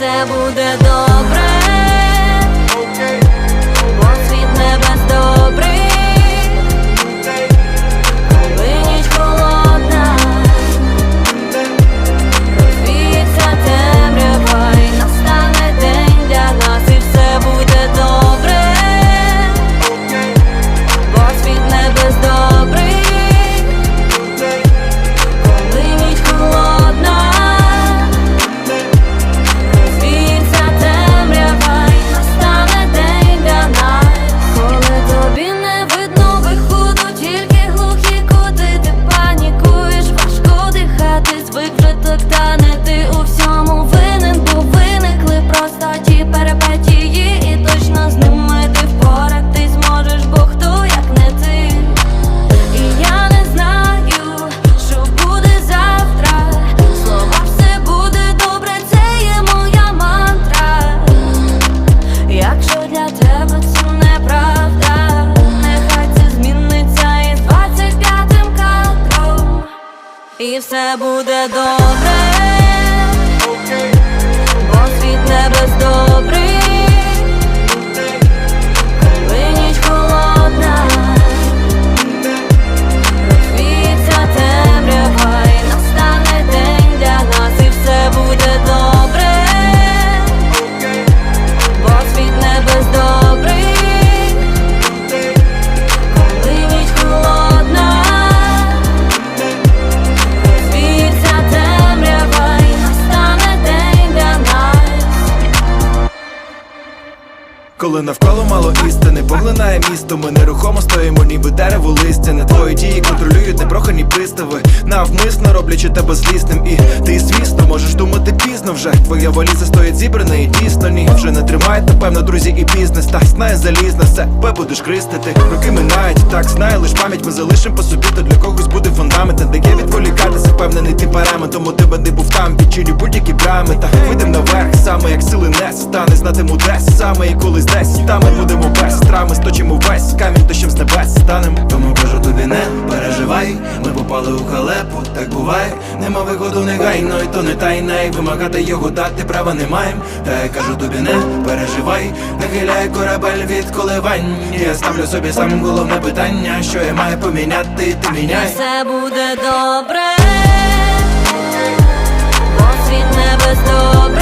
все буде добре, буде добре, Коли навколо мало істини, поглинає місто, ми нерухомо стоїмо, ніби дерево листя. Не твої дії контролюють непрохані пристави, навмисно роблячи тебе злісним. І ти, звісно, можеш думати пізно вже. Твоя валіза стоїть зібрана і дійсно ні. Вже не тримає, напевно, друзі, і бізнес. Та знає залізно все, бе будеш кристити. Роки минають, так знає лиш пам'ять, ми залишим по собі, то для когось буде фундамент, не дає відволікатися, впевнений ти парами, тому тебе не був там, відчиню будь-які брами. Та вийдем наверх, саме як сили не стане, знатиму десь саме і колись десь. Там ми будемо без трами, сточимо весь камінь, дощем з небес станем. Тому кажу тобі, не переживай, ми попали у халепу, так буває. Нема виходу негайно, і то не тайна, і вимагати його дати права не маєм. Та я кажу тобі, не переживай, нахиляй корабель від коливань. Я ставлю собі сам головне питання, що я маю поміняти, ти міняй. все буде добре, бо світ